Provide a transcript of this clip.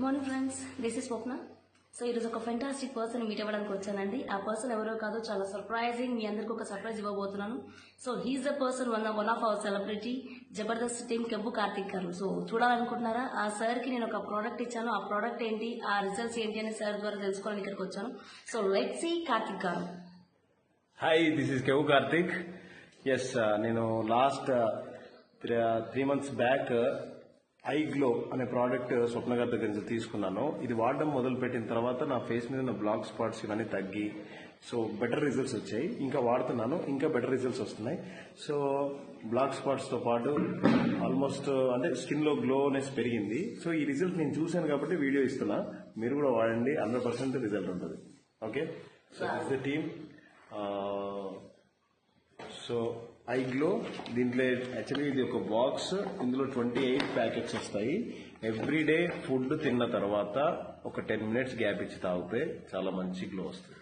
Good morning friends this is Swapna so ఈరోజు ఒక fantastic person meet అవ్వడానికి వచ్చానండి. ఆ పర్సన్ ఎవరో కాదు చాలా సర్ప్రైజింగ్ మీ అందరికీ ఒక సర్ప్రైజ్ ఇవ్వబోతున్నాను. So he's the person one one of our celebrity Jabardasth team Kevvu Karthik garu. So చూడాలనుకుంటున్నారా? ఆ సార్కి నేను ఒక ప్రోడక్ట్ ఇచ్చాను. ఆ ప్రోడక్ట్ ఏంటి? ఆ రిజల్ట్స్ ఏంటి అని సార్ ద్వారా తెలుసుకోవాలని ఇక్కడికి వచ్చాను. So let see Karthik garu. Hi this is Kevvu Karthik yes నేను last three months back I glow అనే ప్రోడక్ట్ స్వప్న గారి దగ్గర నుంచి తీసుకున్నాను. ఇది వాడడం మొదలు పెట్టిన తర్వాత నా ఫేస్ మీద ఉన్న బ్లాక్ స్పాట్స్ ఇవన్నీ తగ్గి సో బెటర్ రిజల్ట్స్ వచ్చాయి. ఇంకా వాడుతున్నాను ఇంకా బెటర్ రిజల్ట్స్ వస్తున్నాయి. సో బ్లాక్ స్పాట్స్తో పాటు ఆల్మోస్ట్ అంటే స్కిన్లో గ్లోనెస్ పెరిగింది. సో ఈ రిజల్ట్ నేను చూశాను కాబట్టి వీడియో ఇస్తున్నా. మీరు కూడా వాడండి హండ్రెడ్ పర్సెంట్ రిజల్ట్ ఉంటుంది. Okay? So this the team so I glow దీంట్లో యాక్చువల్లీ ఇది ఒక బాక్స్ ఇందులో ట్వంటీ ఎయిట్ ప్యాకెట్స్ వస్తాయి. ఎవ్రీ డే ఫుడ్ తిన్న తర్వాత ఒక టెన్ మినిట్స్ గ్యాప్ ఇచ్చి తాగితే చాలా మంచి గ్లో వస్తుంది.